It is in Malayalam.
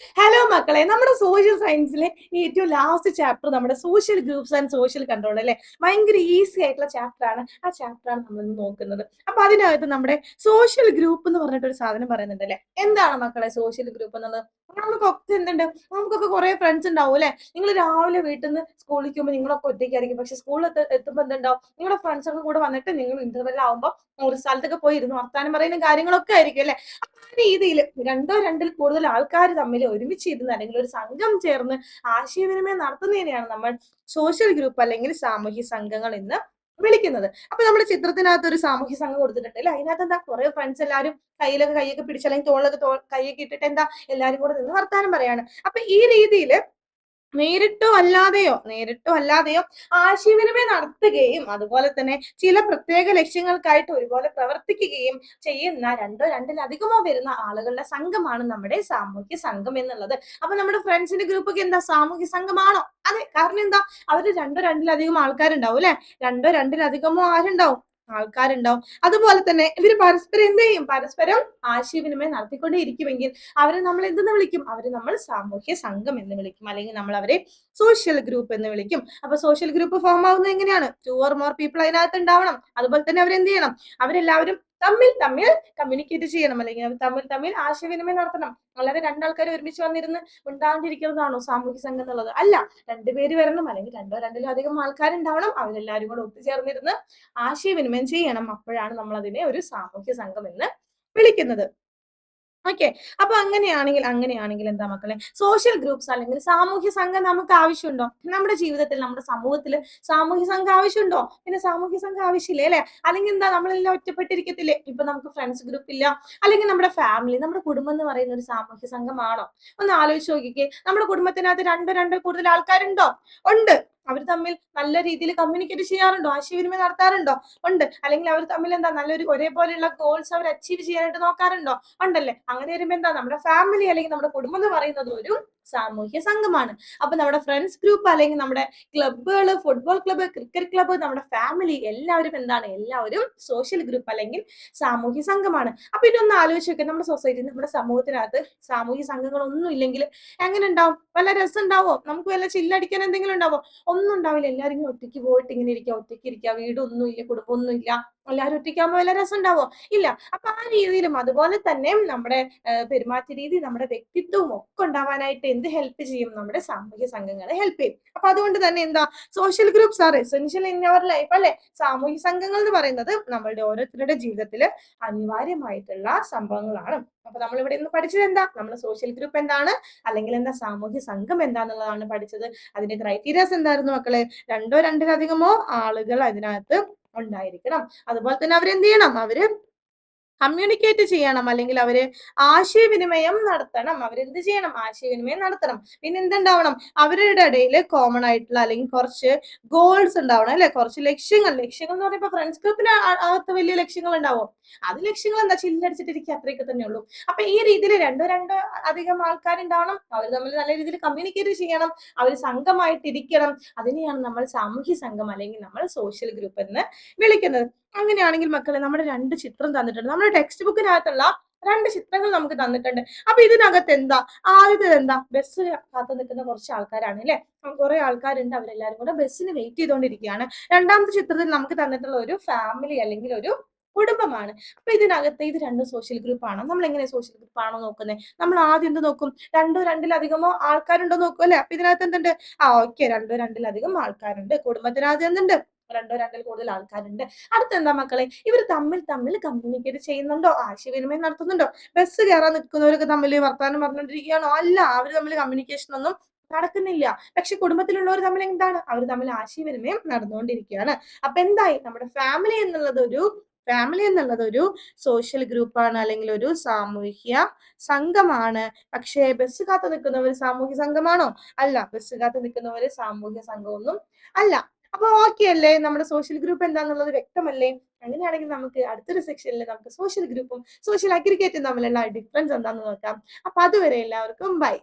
ഹലോ മക്കളെ നമ്മുടെ സോഷ്യൽ സയൻസിലെ ഏറ്റവും ലാസ്റ്റ് ചാപ്റ്റർ നമ്മുടെ social groups and social control അല്ലേ? ഭയങ്കര ഈസി ആയിട്ടുള്ള ചാപ്റ്റർ ആണ്. ആ ചാപ്റ്റർ ആണ് നമ്മൾ നോക്കുന്നത്. അപ്പൊ അതിനകത്ത് നമ്മുടെ സോഷ്യൽ ഗ്രൂപ്പ് എന്ന് പറഞ്ഞിട്ട് ഒരു സാധനം പറയുന്നുണ്ട് അല്ലെ? എന്താണ് മക്കളെ സോഷ്യൽ ഗ്രൂപ്പ് എന്നുള്ളത്? നമുക്കൊക്കെ എന്തുണ്ട്? നമുക്കൊക്കെ കുറെ ഫ്രണ്ട്സ് ഉണ്ടാവും അല്ലെ? നിങ്ങൾ രാവിലെ വീട്ടിൽ നിന്ന് സ്കൂളിൽ പോകുമ്പോൾ നിങ്ങളൊക്കെ ഒറ്റയ്ക്കായിരിക്കും. പക്ഷെ സ്കൂളിൽ എത്തുമ്പോൾ എന്തുണ്ടാവും? നിങ്ങളുടെ ഫ്രണ്ട്സ് ഒക്കെ കൂടെ വന്നിട്ട് നിങ്ങൾ ഇന്റർവെൽ ആവുമ്പോൾ ഒരു സ്ഥലത്തൊക്കെ പോയി ഇരുന്ന് വർത്താനം പറയുന്ന കാര്യങ്ങളൊക്കെ ആയിരിക്കും അല്ലെ? ആ രീതിയിൽ രണ്ടോ രണ്ടിൽ കൂടുതൽ ആൾക്കാർ തമ്മിൽ ഒരുമിച്ച് ഇരുന്ന് അല്ലെങ്കിൽ ഒരു സംഘം ചേർന്ന് ആശയവിനിമയം നടത്തുന്നതിനെയാണ് നമ്മൾ സോഷ്യൽ ഗ്രൂപ്പ് അല്ലെങ്കിൽ സാമൂഹ്യ സംഘങ്ങൾ എന്ന് വിളിക്കുന്നത്. അപ്പൊ നമ്മുടെ ചിത്രത്തിനകത്ത് ഒരു സാമൂഹ്യ സംഘം കൊടുത്തിട്ടുണ്ട് അല്ലെ അതിനകത്ത് എന്താ? കുറെ ഫ്രണ്ട്സ് എല്ലാവരും കയ്യിലൊക്കെ കൈയൊക്കെ പിടിച്ച് അല്ലെങ്കിൽ തോളിലൊക്കെ കൈയൊക്കെ ഇട്ടിട്ട് എന്താ? എല്ലാവരും കൂടെ നിന്ന് വർത്താനം പറയാണ്. അപ്പൊ ഈ രീതിയിൽ നേരിട്ടോ അല്ലാതെയോ നേരിട്ടോ അല്ലാതെയോ ആശയവിനിമയം നടത്തുകയും അതുപോലെ തന്നെ ചില പ്രത്യേക ലക്ഷ്യങ്ങൾക്കായിട്ട് ഒരുപോലെ പ്രവർത്തിക്കുകയും ചെയ്യുന്ന രണ്ടോ രണ്ടിലധികമോ വരുന്ന ആളുകളുടെ സംഘമാണ് നമ്മുടെ സാമൂഹ്യ സംഘം എന്നുള്ളത്. അപ്പൊ നമ്മുടെ ഫ്രണ്ട്സിന്റെ ഗ്രൂപ്പൊക്കെ എന്താ? സാമൂഹ്യ സംഘമാണോ? അതെ കാരണം എന്താ? അവർ രണ്ടോ രണ്ടിലധികം ആൾക്കാരുണ്ടാവും അല്ലെ? രണ്ടോ രണ്ടിലധികമോ ആരുണ്ടാവും? ആൾക്കാരുണ്ടാവും. അതുപോലെ തന്നെ ഇവർ പരസ്പരം എന്ത് ചെയ്യും? പരസ്പരം ആശയവിനിമയം നടത്തിക്കൊണ്ടേയിരിക്കുമെങ്കിൽ അവരെ നമ്മൾ എന്തെന്ന് വിളിക്കും? അവരെ നമ്മൾ സാമൂഹ്യ സംഘം എന്ന് വിളിക്കും. അല്ലെങ്കിൽ നമ്മൾ അവരെ സോഷ്യൽ ഗ്രൂപ്പ് എന്ന് വിളിക്കും. അപ്പൊ സോഷ്യൽ ഗ്രൂപ്പ് ഫോം ആവുന്നത് എങ്ങനെയാണ്? ടു ഓർ മോർ പീപ്പിൾ അതിനകത്ത് ഉണ്ടാവണം. അതുപോലെ തന്നെ അവരെന്ത് ചെയ്യണം? അവരെല്ലാവരും തമ്മിൽ തമ്മിൽ കമ്മ്യൂണിക്കേറ്റ് ചെയ്യണം. അല്ലെങ്കിൽ തമ്മിൽ തമ്മിൽ ആശയവിനിമയം നടത്തണം. അല്ലാതെ രണ്ടാൾക്കാർ ഒരുമിച്ച് വന്നിരുന്ന് ഉണ്ടാകാണ്ടിരിക്കുന്നതാണോ സാമൂഹ്യ സംഘം എന്നുള്ളത്? അല്ല രണ്ടുപേര് വരണം. അല്ലെങ്കിൽ രണ്ടോ രണ്ടിലോ അധികം ആൾക്കാരുണ്ടാവണം. അവരെല്ലാവരും കൂടെ ഒത്തുചേർന്നിരുന്ന് ആശയവിനിമയം ചെയ്യണം. അപ്പോഴാണ് നമ്മൾ അതിനെ ഒരു സാമൂഹ്യ സംഘം എന്ന് വിളിക്കുന്നത്. ഓക്കെ അപ്പൊ അങ്ങനെയാണെങ്കിൽ അങ്ങനെയാണെങ്കിൽ എന്താ മക്കളെ? സോഷ്യൽ ഗ്രൂപ്പ്സ് അല്ലെങ്കിൽ സാമൂഹ്യ സംഘം നമുക്ക് ആവശ്യമുണ്ടോ? നമ്മുടെ ജീവിതത്തിൽ നമ്മുടെ സമൂഹത്തിൽ സാമൂഹ്യ സംഘം ആവശ്യമുണ്ടോ? പിന്നെ സാമൂഹ്യ സംഘം ആവശ്യമില്ലേ അല്ലെ? അല്ലെങ്കിൽ എന്താ നമ്മളെല്ലാം ഒറ്റപ്പെട്ടിരിക്കത്തില്ലേ? ഇപ്പൊ നമുക്ക് ഫ്രണ്ട്സ് ഗ്രൂപ്പ് ഇല്ല. അല്ലെങ്കിൽ നമ്മുടെ ഫാമിലി നമ്മുടെ കുടുംബം എന്ന് പറയുന്ന ഒരു സാമൂഹ്യ സംഘമാണോ? ഒന്ന് ആലോചിച്ച് നോക്കിക്കേ. നമ്മുടെ കുടുംബത്തിനകത്ത് രണ്ടോ രണ്ടോ കൂടുതൽ ആൾക്കാരുണ്ടോ? ഉണ്ട്. അവർ തമ്മിൽ നല്ല രീതിയിൽ കമ്മ്യൂണിക്കേറ്റ് ചെയ്യാറുണ്ടോ? ആശയവിനിമയം നടത്താറുണ്ടോ? ഉണ്ട്. അല്ലെങ്കിൽ അവർ തമ്മിൽ എന്താ നല്ലൊരു ഒരേപോലെയുള്ള ഗോൾസ് അവർ അച്ചീവ് ചെയ്യാനായിട്ട് നോക്കാറുണ്ടോ? ഉണ്ടല്ലേ? അങ്ങനെ വരുമ്പോ എന്താ നമ്മുടെ ഫാമിലി അല്ലെങ്കിൽ നമ്മുടെ കുടുംബം എന്ന് പറയുന്നത് ഒരു സാമൂഹ്യ സംഘമാണ്. അപ്പൊ നമ്മുടെ ഫ്രണ്ട്സ് ഗ്രൂപ്പ് അല്ലെങ്കിൽ നമ്മുടെ ക്ലബ്ബുകൾ ഫുട്ബോൾ ക്ലബ്ബ് ക്രിക്കറ്റ് ക്ലബ്ബ് നമ്മുടെ ഫാമിലി എല്ലാവരും എന്താണ്? എല്ലാവരും സോഷ്യൽ ഗ്രൂപ്പ് അല്ലെങ്കിൽ സാമൂഹ്യ സംഘമാണ്. അപ്പൊ ഇതൊന്ന് ആലോചിച്ച് നോക്കുക നമ്മുടെ സൊസൈറ്റി നമ്മുടെ സമൂഹത്തിനകത്ത് സാമൂഹ്യ സംഘങ്ങളൊന്നും ഇല്ലെങ്കിൽ എങ്ങനെ ഉണ്ടാവും? വല്ല രസം ഉണ്ടാവോ? നമുക്ക് വല്ല ചില്ലടിക്കാൻ എന്തെങ്കിലും ഉണ്ടാവോ? ഒന്നും ഉണ്ടാവില്ല. എല്ലാവരും ഒറ്റയ്ക്ക് പോയിട്ട് ഇങ്ങനെ ഇരിക്കുക ഒറ്റയ്ക്ക് ഇരിക്കുക. വീടൊന്നും ഇല്ല കുടുംബമൊന്നും ഇല്ല. എല്ലാവരും ഒറ്റയ്ക്കാകുമ്പോൾ വല്ല രസം ഉണ്ടാവോ ഇല്ല. അപ്പൊ ആ രീതിയിലും അതുപോലെ തന്നെ നമ്മുടെ പെരുമാറ്റ രീതി നമ്മുടെ വ്യക്തിത്വവും ഒക്കെ ഉണ്ടാവാനായിട്ട് എന്ത് ഹെൽപ്പ് ചെയ്യും? നമ്മുടെ സാമൂഹ്യ സംഘങ്ങളെ ഹെൽപ്പ് ചെയ്യും. അപ്പൊ അതുകൊണ്ട് തന്നെ എന്താ? Social groups are essential in our life അല്ലെ? സാമൂഹ്യ സംഘങ്ങൾ എന്ന് പറയുന്നത് നമ്മളുടെ ഓരോരുത്തരുടെ ജീവിതത്തിൽ അനിവാര്യമായിട്ടുള്ള സംഭവങ്ങളാണ്. അപ്പൊ നമ്മൾ ഇവിടെ ഇന്ന് പഠിച്ചത് എന്താ? നമ്മൾ സോഷ്യൽ ഗ്രൂപ്പ് എന്താണ്? അല്ലെങ്കിൽ എന്താ സാമൂഹ്യ സംഘം എന്താന്നുള്ളതാണ് പഠിച്ചത്. അതിന്റെ ക്രൈറ്റീരിയാസ് എന്തായിരുന്നു മക്കളെ? രണ്ടോ രണ്ടിലധികമോ ആളുകൾ അതിനകത്ത് ഉണ്ടായിരിക്കണം. അതുപോലെ തന്നെ അവരെന്ത് ചെയ്യണം? അവർ കമ്മ്യൂണിക്കേറ്റ് ചെയ്യണം. അല്ലെങ്കിൽ അവർ ആശയവിനിമയം നടത്തണം. അവരെന്ത് ചെയ്യണം? ആശയവിനിമയം നടത്തണം. പിന്നെ എന്തുണ്ടാവണം? അവരുടെ ഇടയിൽ കോമൺ ആയിട്ടുള്ള അല്ലെങ്കിൽ കുറച്ച് ഗോൾസ് ഉണ്ടാവണം അല്ലെ? കുറച്ച് ലക്ഷ്യങ്ങൾ. ലക്ഷ്യങ്ങൾ എന്ന് പറയുമ്പോൾ ഫ്രണ്ട്സ് ഗ്രൂപ്പിന് അകത്ത് വലിയ ലക്ഷ്യങ്ങൾ ഉണ്ടാവും? അത് ലക്ഷ്യങ്ങൾ എന്താ? ചില്ലടിച്ചിട്ടിരിക്കുക അത്രയൊക്കെ തന്നെ ഉള്ളൂ. അപ്പൊ ഈ രീതിയിൽ രണ്ടോ രണ്ടോ അധികം ആൾക്കാരുണ്ടാവണം. അവർ തമ്മിൽ നല്ല രീതിയിൽ കമ്മ്യൂണിക്കേറ്റ് ചെയ്യണം. അവർ സംഘമായിട്ടിരിക്കണം. അതിനെയാണ് നമ്മൾ സാമൂഹ്യ സംഘം അല്ലെങ്കിൽ നമ്മൾ സോഷ്യൽ ഗ്രൂപ്പ് എന്ന് വിളിക്കുന്നത്. അങ്ങനെയാണെങ്കിൽ മക്കളെ നമ്മുടെ രണ്ട് ചിത്രം തന്നിട്ടുണ്ട്. നമ്മുടെ ടെക്സ്റ്റ് ബുക്കിനകത്തുള്ള രണ്ട് ചിത്രങ്ങൾ നമുക്ക് തന്നിട്ടുണ്ട്. അപ്പൊ ഇതിനകത്ത് എന്താ? ആദ്യത്തേത് എന്താ? ബസ് കാത്തു നിൽക്കുന്ന കുറച്ച് ആൾക്കാരാണ് അല്ലെ? കുറെ ആൾക്കാരുണ്ട്. അവരെല്ലാരും കൂടെ ബസ്സിന് വെയിറ്റ് ചെയ്തുകൊണ്ടിരിക്കുകയാണ് രണ്ടാമത്തെ ചിത്രത്തിൽ നമുക്ക് തന്നിട്ടുള്ള ഒരു ഫാമിലി അല്ലെങ്കിൽ ഒരു കുടുംബമാണ്. അപ്പൊ ഇതിനകത്ത് ഇത് രണ്ട് സോഷ്യൽ ഗ്രൂപ്പ് ആണോ? നമ്മൾ എങ്ങനെ സോഷ്യൽ ഗ്രൂപ്പ് ആണോ നോക്കുന്നത് നമ്മൾ ആദ്യം എന്ത് നോക്കും? രണ്ടോ രണ്ടിലധികമോ ആൾക്കാരുണ്ടോ നോക്കും അല്ലെ? അപ്പൊ ഇതിനകത്ത് എന്തുണ്ട്? ആ ഓക്കെ രണ്ടോ രണ്ടിലധികം ആൾക്കാരുണ്ട്. കുടുംബത്തിനകത്ത് എന്തുണ്ട്? രണ്ടോ രണ്ടിൽ കൂടുതൽ ആൾക്കാരുണ്ട്. അടുത്ത എന്താ മക്കളെ? ഇവർ തമ്മിൽ തമ്മിൽ കമ്മ്യൂണിക്കേറ്റ് ചെയ്യുന്നുണ്ടോ? ആശയവിനിമയം നടത്തുന്നുണ്ടോ? ബസ് കയറാൻ നിൽക്കുന്നവരൊക്കെ തമ്മിൽ വർത്തമാനം പറഞ്ഞുകൊണ്ടിരിക്കുകയാണോ അല്ല അവർ തമ്മിൽ കമ്മ്യൂണിക്കേഷൻ ഒന്നും നടക്കുന്നില്ല. പക്ഷെ കുടുംബത്തിലുള്ളവർ തമ്മിൽ എന്താണ്? അവർ തമ്മിൽ ആശയവിനിമയം നടന്നുകൊണ്ടിരിക്കുകയാണ്. അപ്പൊ എന്തായി? നമ്മുടെ ഫാമിലി എന്നുള്ളത് ഒരു ഫാമിലി എന്നുള്ളത് ഒരു സോഷ്യൽ ഗ്രൂപ്പാണ് അല്ലെങ്കിൽ ഒരു സാമൂഹ്യ സംഘമാണ്. പക്ഷേ ബസ് കാത്തു നിൽക്കുന്നവർ സാമൂഹ്യ സംഘമാണോ? അല്ല ബസ് കാത്തു നിൽക്കുന്നവര് സാമൂഹ്യ സംഘമൊന്നും അല്ല. അപ്പൊ ഓക്കെ അല്ലേ നമ്മുടെ സോഷ്യൽ ഗ്രൂപ്പ് എന്താന്നുള്ളത് വ്യക്തമല്ലേ? അങ്ങനെയാണെങ്കിൽ നമുക്ക് അടുത്തൊരു സെക്ഷനിൽ നമുക്ക് സോഷ്യൽ ഗ്രൂപ്പും സോഷ്യൽ അഗ്രിഗേറ്റും തമ്മിലുള്ള ഡിഫറൻസ് എന്താണെന്ന് നോക്കാം. അപ്പൊ അതുവരെ എല്ലാവർക്കും ബൈ